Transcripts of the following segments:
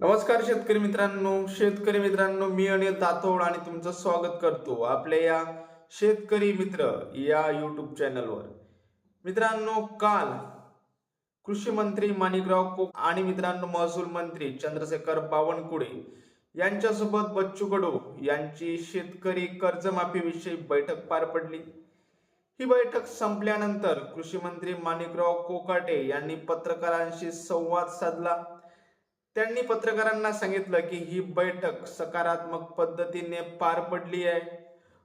नमस्कार शेतकरी मित्रांनो शेतकरी मित्रांनो मी अनिल दातोड आणि तुमचं स्वागत करतो आपल्या या शेतकरी मित्र या युट्यूब चॅनलवर मित्रांनो काल कृषी मंत्री माणिकराव कोक आणि मित्रांनो महसूल मंत्री चंद्रशेखर बावनकुळे यांच्यासोबत बच्चू कडू यांची शेतकरी कर्जमाफीविषयी बैठक पार पडली. ही बैठक संपल्यानंतर कृषी मंत्री माणिकराव कोकाटे यांनी पत्रकारांशी संवाद साधला. त्यांनी पत्रकारांना सांगितलं की ही बैठक सकारात्मक पद्धतीने पार पडली आहे.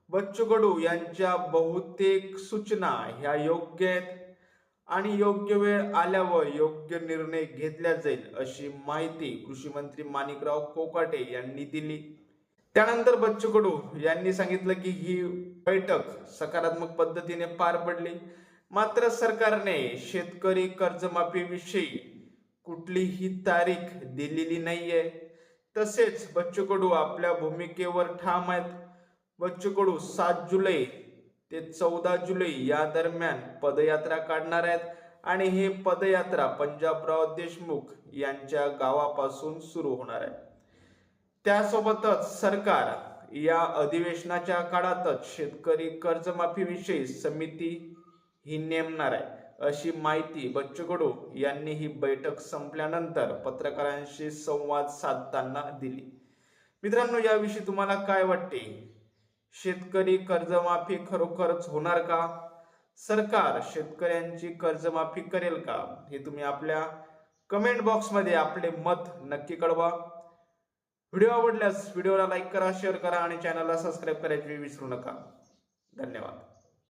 बच्चू कडू यांच्या बहुतेक सूचना ह्या योग्य आहेत आणि योग्य वेळ आल्यावर योग्य निर्णय घेतला जाईल अशी माहिती कृषी मंत्री माणिकराव कोकाटे यांनी दिली. त्यानंतर बच्चू कडू यांनी सांगितलं की ही बैठक सकारात्मक पद्धतीने पार पडली. मात्र सरकारने शेतकरी कर्जमाफीविषयी कुठलीही तारीख दिलेली नाहीये. तसेच बच्चू कडू आपल्या भूमिकेवर ठाम आहेत. बच्चू कडू सात जुलै ते चौदा जुलै या दरम्यान पदयात्रा काढणार आहेत. आणि हे पदयात्रा पंजाबराव देशमुख यांच्या गावापासून सुरू होणार आहे. त्यासोबतच सरकार या अधिवेशनाच्या काळातच शेतकरी कर्जमाफीविषयी समिती ही नेमणार आहे. अशी माहिती बच्चू कडू यांनी ही बैठक संपल्यानंतर पत्रकारांशी संवाद साधताना दिली. मित्रांनो याविषयी तुम्हाला काय वाटते? शेतकरी कर्जमाफी खरोखरच होणार का? सरकार शेतकऱ्यांची कर्जमाफी करेल का? हे तुम्ही आपल्या कमेंट बॉक्समध्ये आपले मत नक्की कळवा. व्हिडिओ आवडल्यास व्हिडिओला लाईक करा शेअर करा आणि चॅनलला सबस्क्राईब करायचे विसरू नका. धन्यवाद.